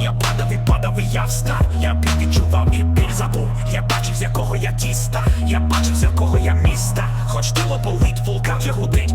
Я падав і падав, і я встав. Я біль відчував і біль забув. Я бачив, з якого я тіста, я бачив, з якого я міста. Хоч тіло болить, вулкан же гудить,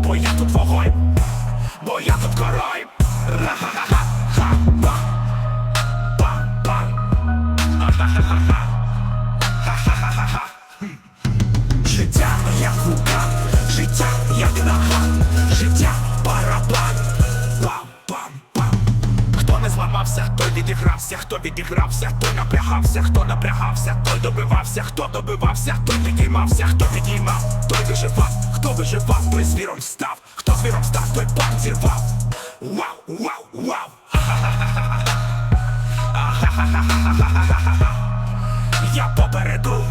відігрався, хто відігрався, той напрягався, хто напрягався, той добивався, хто добивався, той підіймався, хто підіймав, той виживав, хто виживав, той звіром став, хто звіром став, той план зірвав. Вау, вау, вау. Я попереду.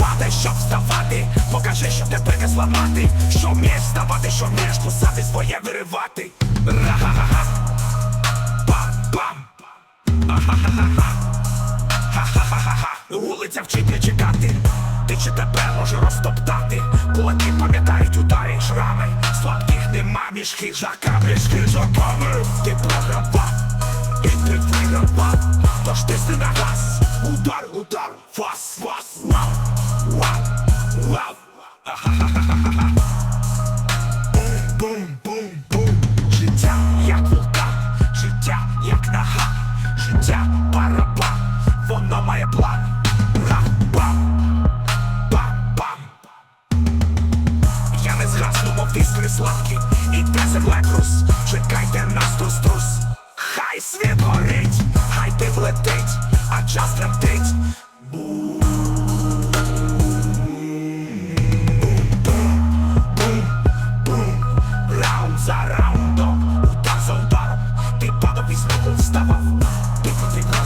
Падай, щоб вставати, покажи, що тебе не зламати. Що вмієш вставати, що вмієш кусати своє виривати. Не чекати. Ти чи тебе може розтоптати. Кулаки пам'ятають удари шрами. Слабких нема між хижаками, між хижаками. Ти програвав, і ти вигравав. Тож тисни на газ. Удар, удар, фас, фас, вау, вау, вау. Бум, стисне славки і те земле трус Чекайте нас трус трус Хай світ горить, хай ти влетить, а час тремтить. Раунд за раундом, удар за ударом, ти падав і знову вставав, ти потрібно